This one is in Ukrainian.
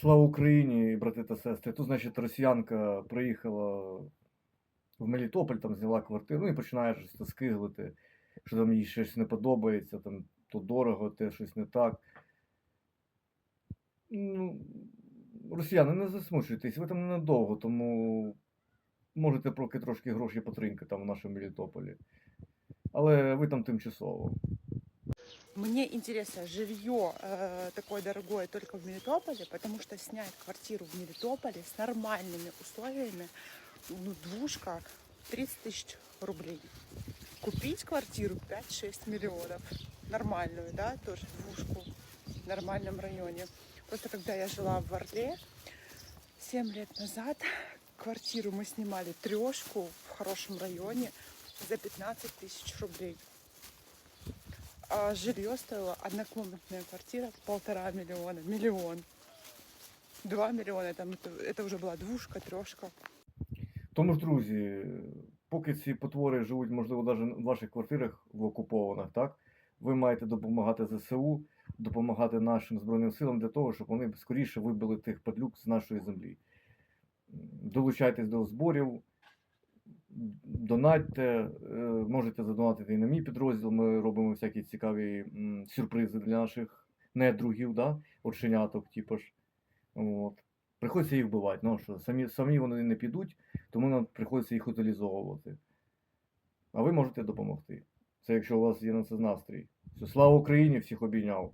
Слава Україні, брати та сестри. Тут, значить, росіянка приїхала в Мелітополь, там зняла квартиру, ну і починає щось скиглити, що там їй щось не подобається, там то дорого, те щось не так. Ну, росіяни, не засмучуйтесь, ви там ненадовго, тому можете поки трошки гроші потриньки там в нашому Мелітополі. Але ви там тимчасово. Мне интересно, жилье э, такое дорогое только в Мелитополе, потому что снять квартиру в Мелитополе с нормальными условиями, ну, двушка 30 тысяч рублей. Купить квартиру 5-6 миллионов, нормальную, да, тоже двушку в нормальном районе. Просто когда я жила в Орле 7 лет назад, квартиру мы снимали трешку в хорошем районе за 15 тысяч рублей. А жилье стоило однокомнатная квартира полтора миллиона, миллион. Два миллиона, там это, это уже была двушка, трешка. Тому ж, друзі, поки ці потвори живуть, можливо, навіть в ваших квартирах в окупованих, так? Ви маєте допомагати ЗСУ, допомагати нашим Збройним силам для того, щоб вони скоріше вибили тих падлюк з нашої землі. Долучайтесь до зборів, донатьте, е, можете задонатити і на мій підрозділ. Ми робимо всякі цікаві сюрпризи для наших недругів, да? оченяток, типу ж. От. Приходиться їх вбивати. Ну, що, самі, самі вони не підуть, тому нам приходиться їх утилізовувати. А ви можете допомогти. Це якщо у вас є на це настрій. Все, слава Україні, всіх обійняв.